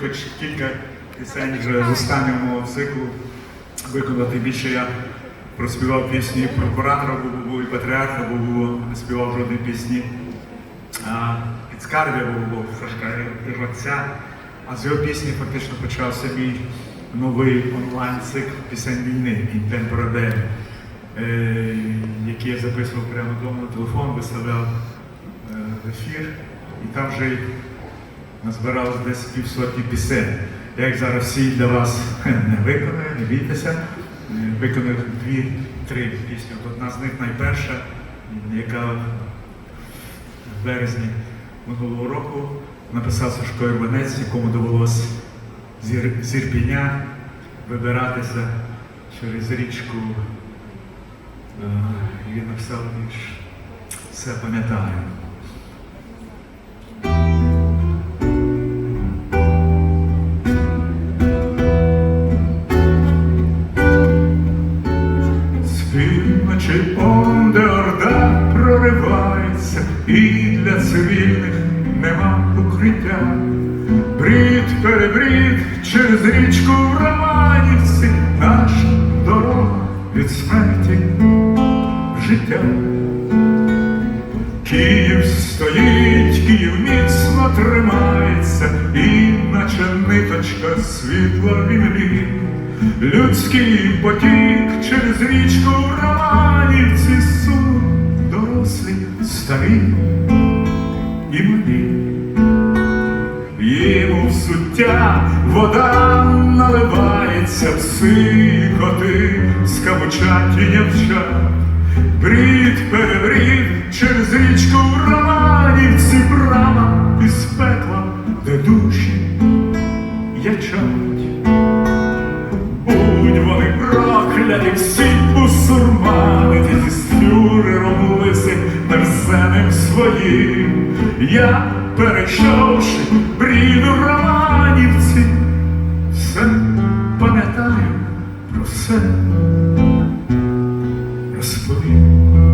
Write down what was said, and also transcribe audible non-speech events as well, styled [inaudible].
хоч кілька пісень вже з останнього мого циклу виконати. Більше я проспівав пісні про куратора Бубу і патріарха Бубу, не співав жодної пісні. А під скарбя Бубу, Сашка Отця. А з його пісні фактично почався мій новий онлайн-цикл пісень війни «Інтемпорадель», е, який я записував прямо вдома на телефон, виставляв е, в ефір, і там вже назбиралось десь півсотні пісень. Я їх зараз всі для вас [laughs] не виконую, не бійтеся. Е, Виконую дві-три пісні. Одна з них найперша, яка в березні минулого року написав Сашко Ірванець, якому довелося з вибиратися через річку. Е, Він написав вірш все пам'ятаю. Півночі орда проривається, і для цивільних нема укриття. Брід перебрід через річку в Романівці, наша дорога від смерті в життя. Київ стоїть, Київ міцно тримається, і наче ниточка світла в імлі. Людський потік через річку старі і малі. Їм у взуття вода наливається, пси, коти, скавучать і нявчать. Брід перебрід через річку в Романівці брама із пекла, де душі ячать. Будь вони прокляті всі бусурмани, ті з фюрером своїм, я перейшовши бріду романівці, все пам'ятаю про все розповім.